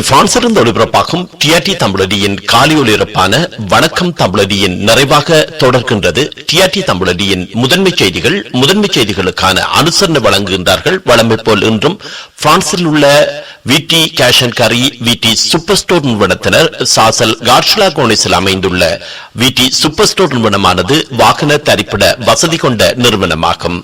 இது பிரான்சிலிருந்து ஒளிபரப்பாகும் டிஆர்டி தமிழடியின் காலை ஒளிபரப்பான வணக்கம் தமிழடியின் நிறைவாக தொடர்கின்றது. டிஆர்டி தமிழடியின் முதன்மை செய்திகள் முதன்மை செய்திகளுக்கான அனுசரணை வழங்குகின்றார்கள். வளமை போல் இன்றும் பிரான்சில் உள்ள விடி கேஷ் அண்ட் கரி விடி சூப்பர் ஸ்டோர் நிறுவனத்தினர் சாசல் கார்ஷ்லா கோனிஸில் அமைந்துள்ள விடி சூப்பர் ஸ்டோர் நிறுவனமானது வாகன தரிப்பிட வசதி கொண்ட நிறுவனமாகும்.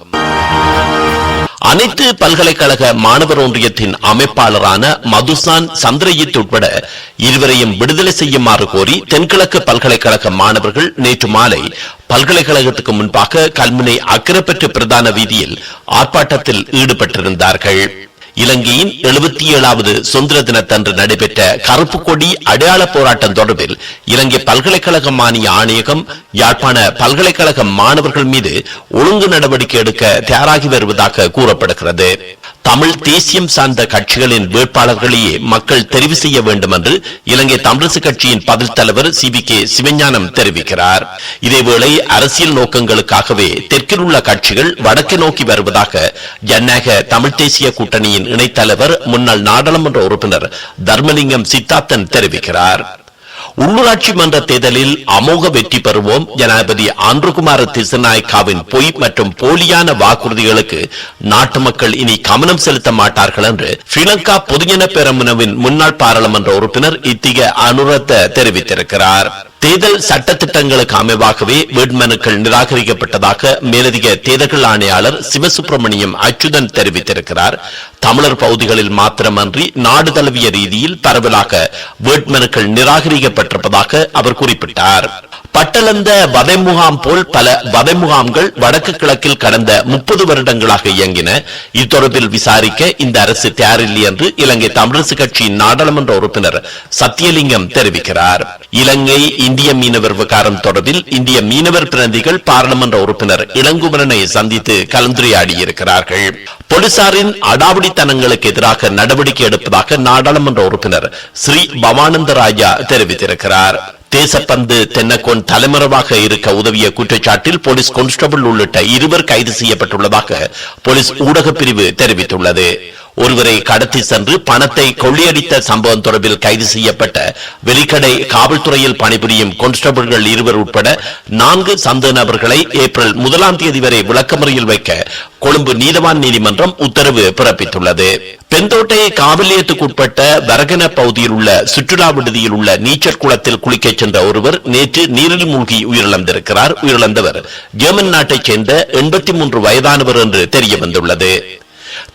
அனைத்து பல்கலைக்கழக மாணவர் ஒன்றியத்தின் அமைப்பாளரான மதுசான் சந்திரஜித் உட்பட இருவரையும் விடுதலை செய்யுமாறு கோரி தென்கிழக்கு பல்கலைக்கழக மாணவர்கள் நேற்று மாலை பல்கலைக்கழகத்துக்கு முன்பாக கல்முனை அக்கரப்பற்று பிரதான வீதியில் ஆர்ப்பாட்டத்தில் ஈடுபட்டிருந்தார்கள். இலங்கையின் எழுபத்தி ஏழாவது சுதந்திர தினத்தன்று நடைபெற்ற கருப்பு கொடி அடையாள போராட்டம் தொடர்பில் இலங்கை பல்கலைக்கழக மானிய ஆணையகம் யாழ்ப்பாண பல்கலைக்கழக மாணவர்கள் மீது ஒழுங்கு நடவடிக்கை எடுக்க தயாராகி வருவதாக கூறப்படுகிறது. தமிழ் தேசியம் சார்ந்த கட்சிகளின் வேட்பாளர்களையே மக்கள் தெரிவு செய்ய வேண்டும் என்று இலங்கை தமிழரசு கட்சியின் பதில் தலைவர் சி பி கே சிவஞானம் தெரிவிக்கிறார். இதேவேளை அரசியல் நோக்கங்களுக்காகவே தெற்கில் உள்ள கட்சிகள் வடக்கு நோக்கி வருவதாக ஜனநாயக தமிழ் தேசிய கூட்டணியின் இணைத்தலைவர் முன்னாள் நாடாளுமன்ற உறுப்பினர் தர்மலிங்கம் சித்தார்த்தன் தெரிவிக்கிறார். உள்ளூராட்சி மன்ற தேர்தலில் அமோக வெற்றி பெறுவோம். ஜனாதிபதி ஆந்திரகுமார திசநாயக்காவின் பொய் மற்றும் போலியான வாக்குறுதிகளுக்கு நாட்டு மக்கள் இனி கவனம் செலுத்த மாட்டார்கள் என்று ஸ்ரீலங்கா பொதுஜன பெரமுனவின் முன்னாள் பாராளுமன்ற உறுப்பினர் இத்திக அனுரத்த தெரிவித்திருக்கிறார். தேர்தல் சட்டத்திட்டங்களுக்கு அமைவாகவே வேட்புமனுக்கள் நிராகரிக்கப்பட்டதாக மேலதிக தேர்தல்கள் ஆணையாளர் சிவசுப்பிரமணியம் அச்சுதன் தெரிவித்திருக்கிறார். தமிழர் பகுதிகளில் மாத்திரமன்றி நாடு தழுவிய ரீதியில் பரவலாக வேட்புமனுக்கள் நிராகரிக்கப்பட்டிருப்பதாக அவர் குறிப்பிட்டார். பட்டளந்த வதை முகாம் போல் பல வதை முகாம்கள் வடக்கு கிழக்கில் கடந்த முப்பது வருடங்களாக இயங்கின. இத்தொடர்பில் விசாரிக்க இந்த அரசு தயாரில்லை என்று இலங்கை தமிழரசு கட்சியின் நாடாளுமன்ற உறுப்பினர் சத்தியலிங்கம் தெரிவிக்கிறார். இலங்கை இந்திய மீனவர் விவகாரம் தொடர்பில் இந்திய மீனவர் பிரதிகள் பாராளுமன்ற உறுப்பினர் இளங்குமரனை சந்தித்து கலந்துரையாடியிருக்கிறார்கள். போலீசாரின் அடாவடித்தனங்களுக்கு எதிராக நடவடிக்கை எடுப்பதாக நாடாளுமன்ற உறுப்பினர் ஸ்ரீ பவானந்த ராஜா தெரிவித்திருக்கிறார். தேசப்பந்து தென்னக்கோன் தலைமறைவாக இருக்க உதவிய குற்றச்சாட்டில் போலீஸ் கான்ஸ்டபிள் உள்ளிட்ட இருவர் கைது செய்யப்பட்டுள்ளதாக போலீஸ் ஊடகப் பிரிவு தெரிவித்துள்ளது. ஒருவரை கடத்தி சென்று பணத்தை கொள்ளியடித்த சம்பவம் தொடர்பில் கைது செய்யப்பட்ட வெலிக்கடை காவல்துறையில் பணிபுரியும் கான்ஸ்டபிள்கள் இருவர் உட்பட நான்கு சந்தேக நபர்களை ஏப்ரல் முதலாம் தேதி வரை விளக்கமறியில் வைக்க கொழும்பு நீதவான் நீதிமன்றம் உத்தரவு பிறப்பித்துள்ளது. பெந்தோட்டை காவிலியத்துக்குட்பட்ட வரகன பகுதியில் உள்ள சுற்றுலா விடுதியில் உள்ள நீச்சல் குளத்தில் குளிக்கச் சென்ற ஒருவர் நேற்று நீரில் மூழ்கி உயிரிழந்திருக்கிறார். உயிரிழந்தவர் ஜெர்மன் நாட்டைச் சேர்ந்த எண்பத்தி மூன்று வயதானவர் என்று தெரிய வந்துள்ளது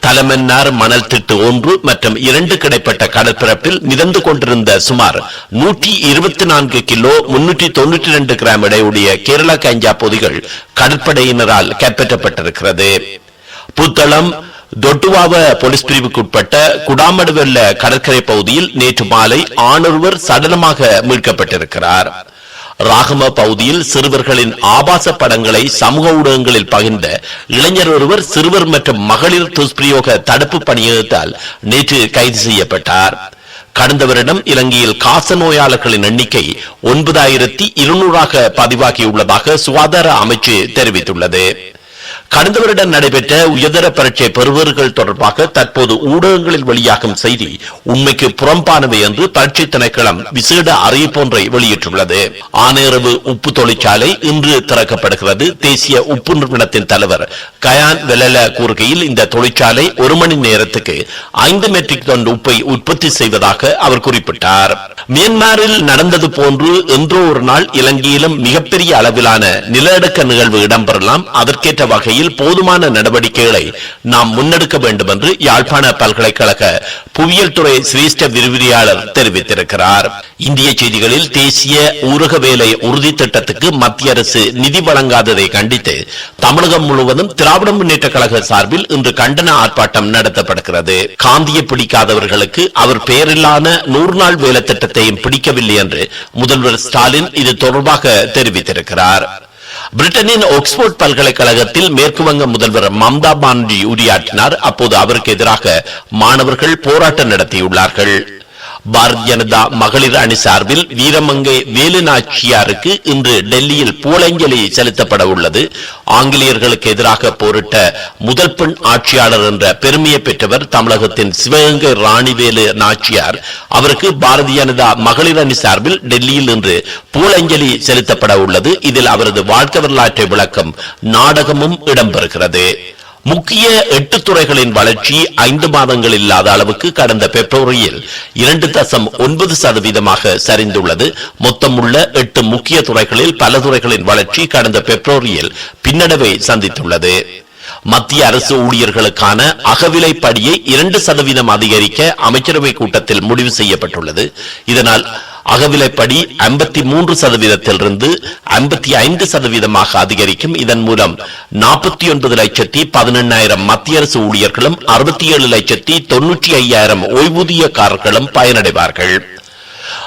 தலைமன்னார் மணல் திட்டு ஒன்று மற்றும் இரண்டு கிடைப்பட்ட கடற்பரப்பில் மிதந்து கொண்டிருந்த சுமார் நூற்றி இருபத்தி நான்கு கிலோ முன்னூற்றி தொன்னூற்றி இரண்டு கிராம் இடையுடைய கேரளா கஞ்சா பொதிகள் கடற்படையினரால் கைப்பற்றப்பட்டிருக்கிறது. புத்தளம் தொட்டுவாவ போலீஸ் பிரிவுக்குட்பட்ட குடாமடுவெல்ல கடற்கரை பகுதியில் நேற்று மாலை ஆணொருவர் சடலமாக மீட்கப்பட்டிருக்கிறார். ராகம பகுதியில் சிறுவர்களின் ஆபாச படங்களை சமூக ஊடகங்களில் பகிர்ந்த இளைஞர் ஒருவர் சிறுவர் மற்றும் மகளிர் துஷ்பிரயோக தடுப்பு பணியகத்தால் நேற்று கைது செய்யப்பட்டார். கடந்த வருடம் இலங்கையில் காச நோயாளர்களின் எண்ணிக்கை ஒன்பதாயிரத்தி இருநூறாக பதிவாகியுள்ளதாக சுகாதார அமைச்சு தெரிவித்துள்ளது. கடந்த வருடம் நடைபெற்ற உயர்தர பரீட்சை பெறுவர்கள் தொடர்பாக தற்போது ஊடகங்களில் வெளியாகும் செய்தி உண்மைக்கு புறம்பானவை என்று பரீட்சை திணைக்களம் விசேட அறிவிப்பொன்றை வெளியிட்டுள்ளது. ஆனேரவு உப்பு தொழிற்சாலை இன்று திறக்கப்படுகிறது. தேசிய உப்பு நிறுவனத்தின் தலைவர் கயான் வெலல கூறுகையில் இந்த தொழிற்சாலை ஒரு மணி நேரத்துக்கு ஐந்து மெட்ரிக் டன் உப்பை உற்பத்தி செய்வதாக அவர் குறிப்பிட்டார். மியான்மரில் நடந்தது போன்று என்றோ ஒரு நாள் இலங்கையிலும் மிகப்பெரிய அளவிலான நிலநடுக்க நிகழ்வு இடம்பெறலாம். அதற்கேற்ற வகையில் போதுமான நடவடிக்கைகளை நாம் முன்னெடுக்க வேண்டும் என்று யாழ்ப்பாண பல்கலைக்கழக புவியியல் துறை சிரேஷ்ட விரிவிரியாளர் தெரிவித்திருக்கிறார். இந்திய செய்திகளில் தேசிய ஊரக வேலை உறுதி திட்டத்துக்கு மத்திய அரசு நிதி வழங்காததை கண்டித்து தமிழகம் முழுவதும் திராவிட முன்னேற்ற கழக சார்பில் இன்று கண்டன ஆர்ப்பாட்டம் நடத்தப்படுகிறது. காந்தியை பிடிக்காதவர்களுக்கு அவர் பெயரிலான நூறு நாள் வேலை திட்டத்தையும் பிடிக்கவில்லை என்று முதல்வர் ஸ்டாலின் இது தொடர்பாக தெரிவித்திருக்கிறார். பிரிட்டனின் ஆக்ஸ்போர்ட் பல்கலைக்கழகத்தில் மேற்குவங்க முதல்வர் மம்தா பானர்ஜி உரையாற்றினார். அப்போது அவருக்கு எதிராக மாணவர்கள் போராட்டம் நடத்தியுள்ளார்கள். பாரதிய ஜனதா மகளிர் அணி சார்பில் வீரமங்கை வேலுநாச்சியாருக்கு இன்று டெல்லியில் பூலஞ்சலி செலுத்தப்பட உள்ளது. ஆங்கிலேயர்களுக்கு எதிராக போரிட்ட முதல் பெண் ஆட்சியாளர் என்ற பெருமையை பெற்றவர் தமிழகத்தின் சிவகங்கை ராணிவேலு நாச்சியார். அவருக்கு பாரதிய ஜனதா மகளிர் அணி சார்பில் டெல்லியில் இன்று பூலஞ்சலி செலுத்தப்பட உள்ளது. இதில் அவரது வாழ்க்கை வரலாற்றை விளக்கம் நாடகமும் இடம்பெறுகிறது. முக்கிய எட்டு துறைகளின் வளர்ச்சி ஐந்து மாதங்கள் இல்லாத அளவுக்கு கடந்த பிப்ரவரியில் இரண்டு தசம் ஒன்பது சதவீதமாக சரிந்துள்ளது. மொத்தம் உள்ள எட்டு முக்கிய துறைகளில் பல துறைகளின் வளர்ச்சி கடந்த பிப்ரவரியில் பின்னடைவை சந்தித்துள்ளது. மத்திய அரசு ஊழியர்களுக்கான அகவிலை படியை இரண்டு சதவீதம் அதிகரிக்க அமைச்சரவை கூட்டத்தில் முடிவு செய்யப்பட்டுள்ளது. இதனால் அகவிலைப்படி ஐம்பத்தி மூன்று சதவீதத்திலிருந்து ஐம்பத்தி ஐந்து சதவீதமாக அதிகரிக்கும். இதன் மூலம் நாற்பத்தி ஒன்பது லட்சத்தி பதினெண்ணாயிரம் மத்திய அரசு ஊழியர்களும் அறுபத்தி ஏழு லட்சத்தி தொன்னூற்றி ஐயாயிரம் ஓய்வூதியக்காரர்களும் பயனடைவார்கள்.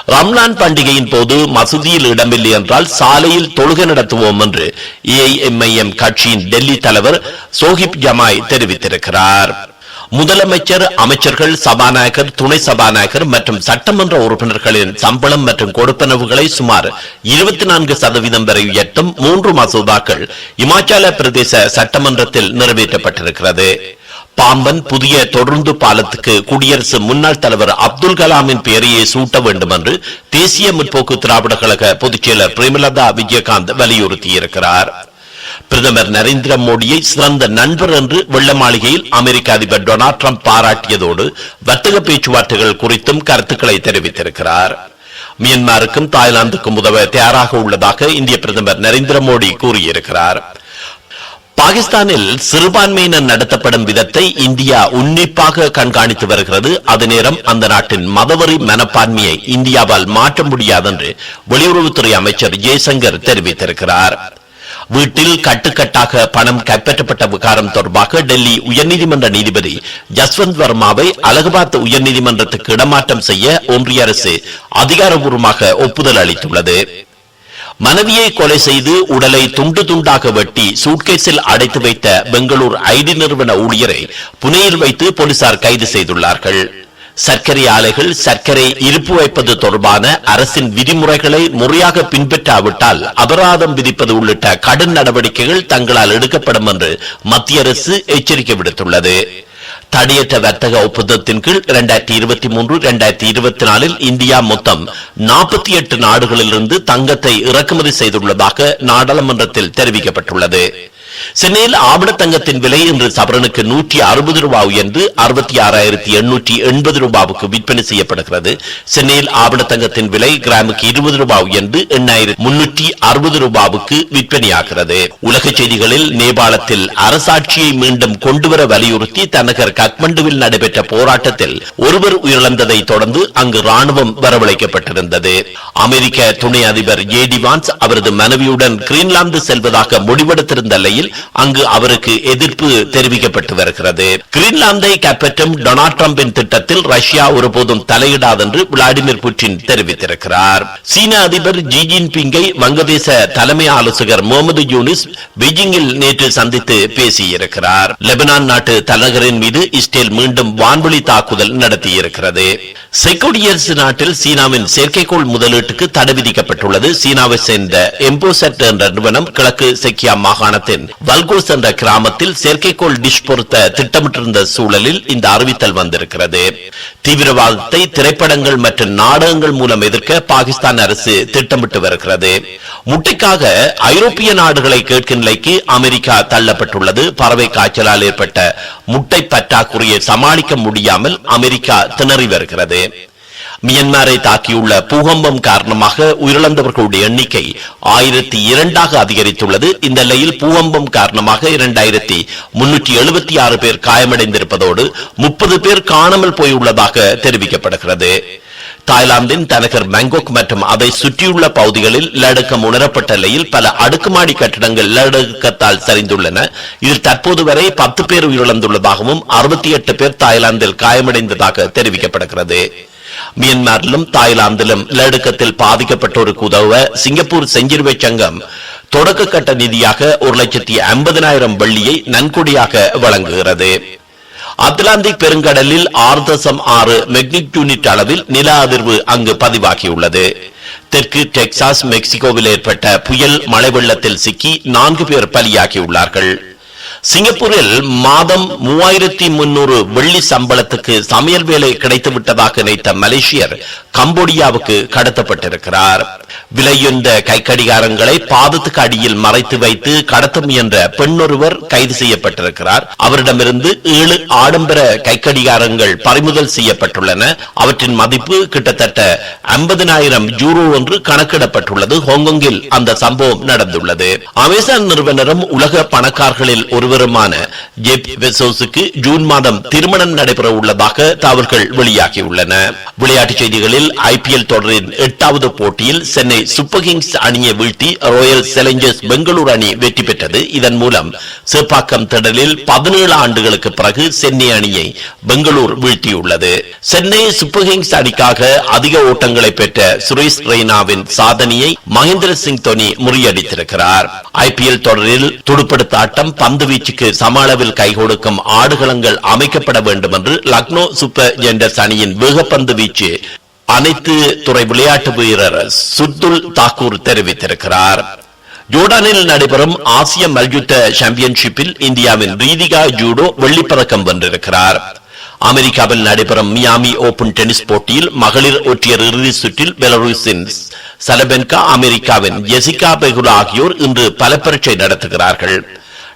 ரம்லான் பண்டிகையின் போது மசூதியில் இடமில்லை என்றால் சாலையில் தொழுகை நடத்துவோம் என்று ஏஐஎம்ஐஎம் கட்சியின் டெல்லி தலைவர் சோஹிப் ஜமாய் தெரிவித்திருக்கிறார். முதலமைச்சர் அமைச்சர்கள் சபாநாயகர் துணை சபாநாயகர் மற்றும் சட்டமன்ற உறுப்பினர்களின் சம்பளம் மற்றும் கொடுப்பனவுகளை சுமார் இருபத்தி நான்கு சதவீதம் வரை உயர்த்தும் மூன்று மசோதாக்கள் இமாச்சல பிரதேச சட்டமன்றத்தில் நிறைவேற்றப்பட்டிருக்கிறது. பாம்பன் புதிய தொடர்ந்து பாலத்துக்கு குடியரசு முன்னாள் தலைவர் அப்துல் கலாமின் பெயரையே சூட்ட வேண்டும் என்று தேசிய முற்போக்கு திராவிட கழக பொதுச் செயலர் பிரேமலதா விஜயகாந்த் வலியுறுத்தியிருக்கிறார். பிரதமர் நரேந்திர மோடியை சிறந்த நண்பர் என்று வெள்ள மாளிகையில் அமெரிக்க அதிபர் டொனால்ட் ட்ரம்ப் பாராட்டியதோடு வர்த்தக பேச்சுவார்த்தைகள் குறித்தும் கருத்துக்களை தெரிவித்திருக்கிறார். மியான்மருக்கும் தாய்லாந்துக்கும் உதவ தயாராக உள்ளதாக இந்திய பிரதமர் நரேந்திர மோடி கூறியிருக்கிறார். பாகிஸ்தானில் சிறுபான்மையினர் நடத்தப்படும் விதத்தை இந்தியா உன்னிப்பாக கண்காணித்து வருகிறது. அது நேரம் அந்த நாட்டின் மதவரி மனப்பான்மையை இந்தியாவால் மாற்ற முடியாதென்று வெளியுறவுத்துறை அமைச்சர் ஜெய்சங்கர் தெரிவித்திருக்கிறார். வீட்டில் கட்டுக்கட்டாக பணம் கைப்பற்றப்பட்ட விகாரம் தொடர்பாக டெல்லி உயர்நீதிமன்ற நீதிபதி ஜஸ்வந்த் வர்மாவை அலகாபாத் உயர்நீதிமன்றத்துக்கு இடமாற்றம் செய்ய ஒன்றிய அரசு அதிகாரபூர்வமாக ஒப்புதல் அளித்துள்ளது. மனைவியை கொலை செய்து உடலை துண்டு துண்டாக வெட்டி சூட்கேஸில் அடைத்து வைத்த பெங்களூர் ஐடி நிறுவன ஊழியரை புனேயில் வைத்து போலீசார் கைது செய்துள்ளார்கள். சர்க்கரை ஆலைகள் சர்க்கரை இருப்பு வைப்பது தொடர்பான அரசின் விதிமுறைகளை முறையாக பின்பற்றாவிட்டால் அபராதம் விதிப்பது உள்ளிட்ட கடும் நடவடிக்கைகள் தங்களால் எடுக்கப்படும் என்று மத்திய அரசு எச்சரிக்கை விடுத்துள்ளது. தடையற்ற வர்த்தக ஒப்பந்தத்தின் கீழ் இரண்டாயிரத்தி இருபத்தி மூன்று இரண்டாயிரத்தி இருபத்தி நாலில் இந்தியா மொத்தம் நாற்பத்தி எட்டு நாடுகளிலிருந்து தங்கத்தை இறக்குமதி செய்துள்ளதாக நாடாளுமன்றத்தில் தெரிவிக்கப்பட்டுள்ளது. சென்னையில் ஆபண தங்கத்தின் விலை இன்று சவரனுக்கு நூற்றி அறுபது ரூபாய் என்று அறுபத்தி ஆறாயிரத்தி எண்ணூற்றி எண்பது ரூபாவுக்கு விற்பனை செய்யப்படுகிறது. சென்னையில் ஆபண தங்கத்தின் விலை கிராமுக்கு இருபது ரூபாய் என்று எண்ணாயிரத்தி முன்னூற்றி அறுபது ரூபாவுக்கு விற்பனையாகிறது. உலக செய்திகளில் நேபாளத்தில் அரசாட்சியை மீண்டும் கொண்டுவர வலியுறுத்தி தலைநகர் கட்மண்டுவில் நடைபெற்ற போராட்டத்தில் ஒருவர் உயிரிழந்ததை தொடர்ந்து அங்கு ராணுவம் வரவழைக்கப்பட்டிருந்தது. அமெரிக்க துணை அதிபர் ஜேடி வான்ஸ் அவரது மனைவியுடன் கிரீன்லாந்து செல்வதாக முடிவெடுத்திருந்த நிலையில் அங்கு அவருக்கு எதிர்ப்பு தெரிவிக்கப்பட்டு வருகிறது. கிரீன்லாந்தை கைப்பற்றும் டொனால்ட் டிரம்பின் திட்டத்தில் ரஷ்யா ஒருபோதும் தலையிடாதென்று விளாடிமிர் புட்டின் தெரிவித்திருக்கிறார். சீன அதிபர் ஜி ஜின்பிங்கை வங்கதேச தலைமை ஆலோசகர் முகமது யூனிஸ் பெய்ஜிங்கில் நேற்று சந்தித்து பேசியிருக்கிறார். லெபனான் நாட்டு தலைநகரின் மீது இஸ்ரேல் மீண்டும் வான்வழி தாக்குதல் நடத்தியிருக்கிறது. செக்குடியரசு நாட்டில் சீனாவின் செயற்கைக்கோள் முதலீட்டுக்கு தடை விதிக்கப்பட்டுள்ளது. சீனாவை சேர்ந்த எம்போசெட் என்ற நிறுவனம் கிழக்கு செக்கியா மாகாணத்தின் வல்கோஸ் என்ற கிராமத்தில் செயற்கைக்கோள் டிஷ் பொருத்த திட்டமிட்டிருந்த சூழலில் இந்த அறிவித்தல் வந்திருக்கிறது. தீவிரவாதத்தை திரைப்படங்கள் மற்றும் நாடகங்கள் மூலம் எதிர்க்க பாகிஸ்தான் அரசு திட்டமிட்டு வருகிறது. முட்டைக்காக ஐரோப்பிய நாடுகளை கேட்கும் நிலைக்கு அமெரிக்கா தள்ளப்பட்டுள்ளது. பறவை காய்ச்சலால் ஏற்பட்ட முட்டை பற்றாக்குறையை சமாளிக்க முடியாமல் அமெரிக்கா திணறி வருகிறது. மியன்மாரை தாக்கியுள்ள பூகம்பம் காரணமாக உயிரிழந்தவர்களுடைய எண்ணிக்கை ஆயிரத்தி இரண்டாக அதிகரித்துள்ளது. இந்த நிலையில் பூகம்பம் காரணமாக இரண்டாயிரத்தி முன்னூற்றி எழுபத்தி ஆறு பேர் காயமடைந்திருப்பதோடு முப்பது பேர் காணாமல் போயுள்ளதாக தெரிவிக்கப்படுகிறது. தாய்லாந்தின் தலைநகர் பேங்காக் மற்றும் அதை சுற்றியுள்ள பகுதிகளில் லடுக்கம் உணரப்பட்ட நிலையில் பல அடுக்குமாடி கட்டடங்கள் லடுக்கத்தால் சரிந்துள்ளன. இதில் தற்போது வரை பத்து பேர் உயிரிழந்துள்ளதாகவும் அறுபத்தி எட்டு பேர் தாய்லாந்தில் காயமடைந்ததாக தெரிவிக்கப்படுகிறது. மியான்மரிலும் தாய்லாந்திலும் நிலநடுக்கத்தில் பாதிக்கப்பட்டோருக்கு உதவ சிங்கப்பூர் செஞ்சிலுவை சங்கம் தொடக்க கட்ட நிதியாக ஒரு லட்சத்தி ஐம்பதினாயிரம் வெள்ளியை நன்கொடையாக வழங்குகிறது. அத்லாந்திக் பெருங்கடலில் ஆறு தசம் ஆறு மெக்னிக் யூனிட் அளவில் நில அதிர்வு அங்கு பதிவாகியுள்ளது. தெற்கு டெக்சாஸ் மெக்சிகோவில் ஏற்பட்ட புயல் மழை வெள்ளத்தில் சிக்கி நான்கு பேர் பலியாகியுள்ளார்கள். சிங்கப்பூரில் மாதம் மூவாயிரத்தி முன்னூறு வெள்ளி சம்பளத்துக்கு சமையல் வேலை கிடைத்து விட்டதாக நினைத்த மலேசியர் கம்போடியாவுக்கு கடத்தப்பட்டிருக்கிறார். விலையுந்த கைக்கடிகாரங்களை பாதத்துக்கு அடியில் மறைத்து வைத்து கடத்த முயன்ற பெண்ணொருவர் கைது செய்யப்பட்டிருக்கிறார். அவரிடமிருந்து ஏழு ஆடம்பர கைக்கடிகாரங்கள் பறிமுதல் செய்யப்பட்டுள்ளன. அவற்றின் மதிப்பு கிட்டத்தட்ட ஐம்பதினாயிரம் யூரோ என்று கணக்கிடப்பட்டுள்ளது. ஹாங்காங்கில் அந்த சம்பவம் நடந்துள்ளது. அமேசான் நிறுவனரும் உலக பணக்காரர்களில் ஒருவருமான ஜெப் பெசோஸுக்கு ஜூன் மாதம் திருமணம் நடைபெற உள்ளதாக தகவல்கள் வெளியாகியுள்ளன. விளையாட்டுச் செய்திகளில் ஐபிஎல் தொடரின் எட்டாவது போட்டியில் சென்னை சூப்பர் கிங்ஸ் அணியை வீழ்த்தி ராயல் சேலஞ்சர்ஸ் பெங்களூரு அணி வெற்றி பெற்றது. இதன் மூலம் சேப்பாக்கம் திடலில் பதினேழு ஆண்டுகளுக்கு பிறகு சென்னை அணியை பெங்களூர் வீழ்த்தியுள்ளது. சென்னை சூப்பர் கிங்ஸ் அணிக்காக அதிக ஓட்டங்களை பெற்ற சுரேஷ் ரெய்னாவின் சாதனையை மகேந்திர சிங் தோனி முறியடித்திருக்கிறார். ஐபிஎல் தொடரில் துடுப்படுத்த ஆட்டம் பந்து வீச்சுக்கு சம அளவில் கை கொடுக்கும் ஆடுகளங்கள் அமைக்கப்பட வேண்டும் என்று லக்னோ சூப்பர் ஜெண்டர்ஸ் அணியின் வேகப்பந்து வீச்சு அனைத்து துறை விளையாட்டு வீரர் சுத்துல் தாக்கூர் தெரிவித்திருக்கிறார். ஜோர்டானில் நடைபெறும் ஆசிய மல்யுத்த சாம்பியன்ஷிப்பில் இந்தியாவின் ரீதிகா ஜூடோ வெள்ளிப்பதக்கம் வென்றிருக்கிறார். அமெரிக்காவில் நடைபெறும் மியாமி ஓபன் டென்னிஸ் போட்டியில் மகளிர் ஒற்றியர் இறுதி சுற்றில் பெலருசின் சலபென்கா அமெரிக்காவின் ஜெசிகா பெகுலா ஆகியோர் இன்று பல பரீட்சை நடத்துகிறார்கள்.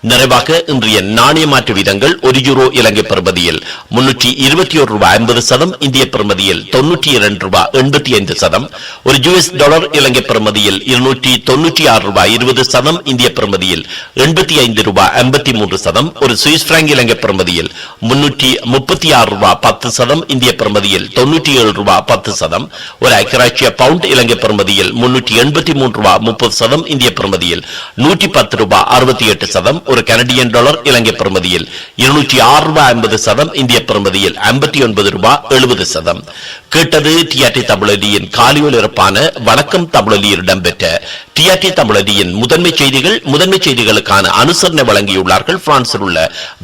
நிறைவாக இன்றைய நாணய மாற்று வீதங்கள் ஒரு யூரோ இலங்கை பெறுமதியில் முன்னூற்றி இருபத்தி ஒரு ரூபாய் ஐம்பது சதம் இந்திய பெறுமதியில் தொன்னூற்றி இரண்டு ரூபாய் எண்பத்தி ஐந்து சதம் ஒரு யூஎஸ் டாலர் இலங்கை பெறுமதியில் இருநூற்றி தொன்னூற்றி ஆறு ரூபாய் இருபது சதம் இந்திய பெறுமதியில் எண்பத்தி ஐந்து ரூபாய் ஐம்பத்தி மூன்று சதம் ஒரு சுவிஸ் பிராங்க் இலங்கை பெறுமதியில் முன்னூற்றி முப்பத்தி ஆறு ரூபாய் பத்து சதம் இந்திய பெறுமதியில் தொன்னூற்றி ஏழு ரூபாய் பத்து சதம் ஒரு ஐக்கியராட்சிய பவுண்ட் இலங்கை பெறுமதியில் முன்னூற்றி எண்பத்தி மூன்று ரூபாய் முப்பது சதம் இந்திய பெறுமதியில் நூற்றி பத்து ரூபாய் அறுபத்தி எட்டு சதம் ஒரு கனடியன் டாலர் இலங்கை பெறுமதியில். இருநூற்றி ஆறு ரூபாய் ஐம்பது சதம் இந்திய பெறுமதியில் ஐம்பத்தி ஒன்பது ரூபாய் எழுபது சதம். கேட்டது டிஆர்டி தமிழடியின் காலியொலிரப்பான வணக்கம் தமிழொலியில் இடம்பெற்ற டிஆர்டி தமிழடியின் முதன்மை செய்திகள் முதன்மை செய்திகளுக்கான அனுசரணை வழங்கியுள்ளார்கள். பிரான்சில் உள்ள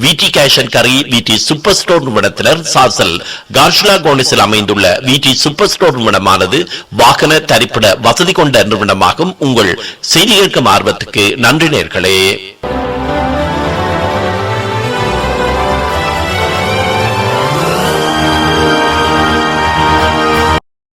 விடி கேஷ் அண்ட் கரி விடி சூப்பர் ஸ்டோர் நிறுவனத்தினர் சாசல் கார்ஷிலா கோனிஸில் அமைந்துள்ள விடி சூப்பர் ஸ்டோர் நிறுவனமானது வாகன தரிப்பிட வசதி கொண்ட நிறுவனமாகும். உங்கள் செய்தி கேட்கும் ஆர்வத்துக்கு நன்றி நேர்களே.